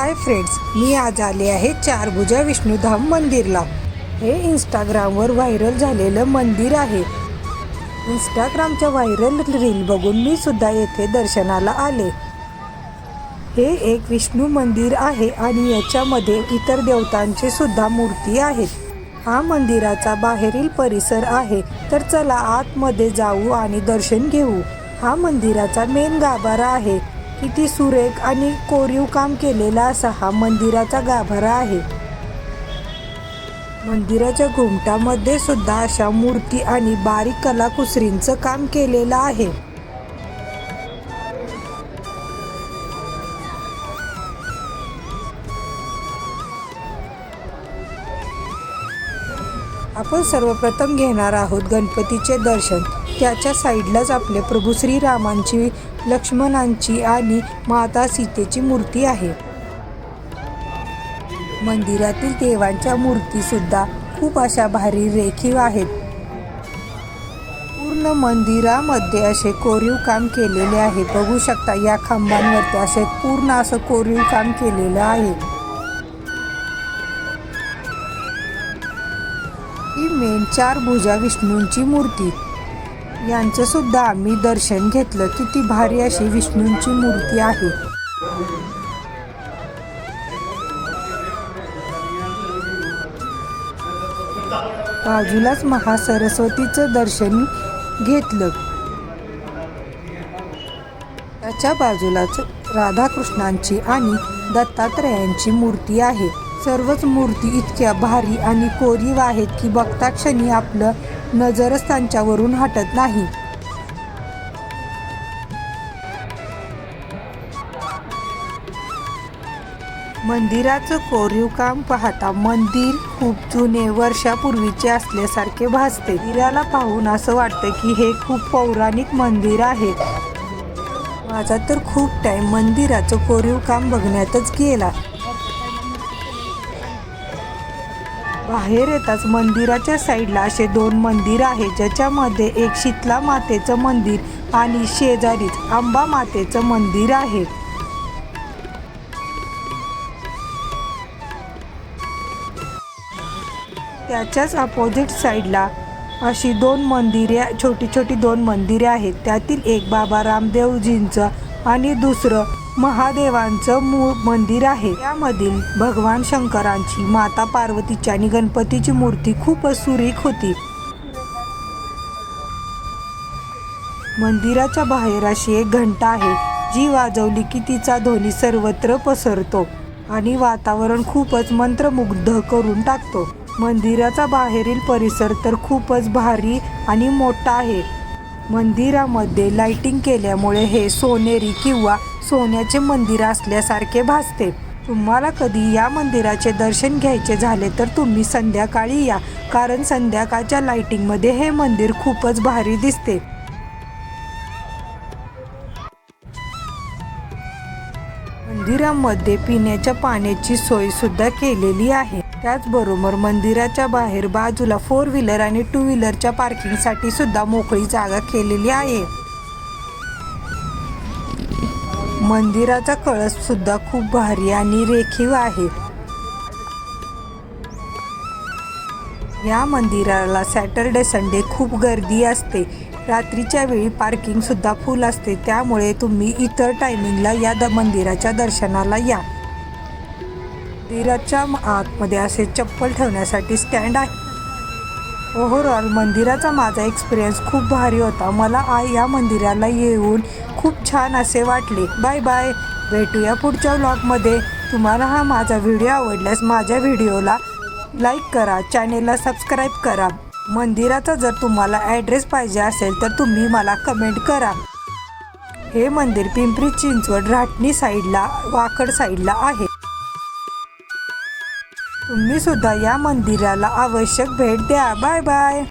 Hi friends मी आज आले आहे चारभुजा विष्णुधाम मंदिरला. हे इंस्टाग्रामवर व्हायरल झालेलं मंदिर आहे. इंस्टाग्रामच्या व्हायरल रील बघून मी सुद्धा येथे दर्शनाला आले. हे एक विष्णू मंदिर आहे आणि याच्यामध्ये इतर देवतांचे सुद्धा मूर्ती आहेत. हा मंदिराचा बाहेरील परिसर आहे तर चला आतमध्ये जाऊ आणि दर्शन घेऊ. हा मंदिराचा मेन गाभारा आहे. किती सुरेख आणि कोरीव काम केलेला असा हा मंदिराचा गाभारा आहे. मंदिराच्या घुमटामध्ये सुद्धा अशा मूर्ती आणि बारीक कलाकुसरींचं काम केलेलं आहे. आपण सर्वप्रथम घेणार आहोत गणपतीचे दर्शन. त्याच्या साईडलाच आपले प्रभू श्रीरामांची लक्ष्मणांची आणि माता सीतेची मूर्ती आहे. मंदिरातील देवांच्या मूर्ती सुद्धा खूप अशा भारी रेखीव आहेत. पूर्ण मंदिरामध्ये असे कोरीव काम केलेले आहे. बघू शकता या खांबांवरती असे पूर्ण असं कोरीव काम केलेलं आहे. ही मेन चार भुजा विष्णूंची मूर्ती. यांचं सुद्धा आम्ही दर्शन घेतलं किती भारी अशी विष्णूंची मूर्ती आहे. बाजूलाच महासरस्वतीचं दर्शन घेतलं. त्याच्या बाजूलाच राधाकृष्णांची आणि दत्तात्रयांची मूर्ती आहे. सर्वच मूर्ती इतक्या भारी आणि कोरीव आहेत की बघता क्षणी आपलं नजरच त्यांच्यावरून हटत नाही. मंदिराचं कोरीव काम पाहता मंदिर खूप जुने वर्षापूर्वीचे असल्यासारखे भासते. मंदिराला पाहून असं वाटतं की हे खूप पौराणिक मंदिर आहे. माझा तर खूप टाइम मंदिराचं कोरीव काम बघण्यातच गेला. बाहेर येताच मंदिराच्या साईडला असे दोन मंदिर आहे ज्याच्यामध्ये एक शीतला मातेचं मंदिर आणि शेजारीच आंबा मातेचं मंदिर आहे. त्याच्याच अपोजिट साईडला अशी दोन मंदिरे छोटी छोटी दोन मंदिरे आहेत. त्यातील एक बाबा रामदेवजींचं आणि दुसरं महादेवांचं मूळ मंदिर आहे. त्यामधील भगवान शंकरांची माता पार्वतीची आणि गणपतीची मूर्ती खूपच सुरेख होती. मंदिराच्या बाहेर अशी एक घंटा आहे. जी वाजवली की तिचा ध्वनी सर्वत्र पसरतो आणि वातावरण खूपच मंत्रमुग्ध करून टाकतो. मंदिराचा बाहेरील परिसर तर खूपच भारी आणि मोठा आहे. मंदिरामध्ये लाइटिंग केल्यामुळे हे सोनेरी किंवा सोन्याचे मंदिर असल्यासारखे भासते. तुम्हाला कधी या मंदिराचे दर्शन घ्यायचे झाले तर तुम्ही संध्याकाळी या कारण संध्याकाळच्या लाइटिंगमध्ये हे मंदिर खूपच भारी दिसते. मंदिरामध्ये पिण्याच्या पाण्याची सोय सुद्धा केलेली आहे. त्याचबरोबर मंदिराच्या बाहेर बाजूला फोर व्हीलर आणि टू व्हीलरच्या पार्किंगसाठी सुद्धा मोकळी जागा केलेली आहे. मंदिराचा कळस सुद्धा खूप भारी आणि रेखीव आहे. या मंदिराला सॅटरडे संडे खूप गर्दी असते. रात्रीच्या वेळी पार्किंग सुद्धा फुल असते. त्यामुळे तुम्ही इतर टायमिंगला या द मंदिराच्या दर्शनाला या. मंदिराच्या आतमध्ये असे चप्पल ठेवण्यासाठी स्टँड आहे. ओव्हरऑल मंदिराचा माझा एक्सपिरियन्स खूप भारी होता. मला आ या मंदिराला येऊन खूप छान असे वाटले. बाय बाय भेटूया पुढच्या व्लॉगमध्ये तुम्हाला हा माझा व्हिडिओ आवडल्यास माझ्या व्हिडिओला लाईक करा. चॅनेलला सबस्क्राईब करा. मंदिराचा जर तुम्हाला ॲड्रेस पाहिजे असेल तर तुम्ही मला कमेंट करा. हे मंदिर पिंपरी चिंचवड राटणी साईडला वाकड साईडला आहे. तुम्ही सुद्धा या मंदिराला आवश्यक भेट द्या. Bye bye.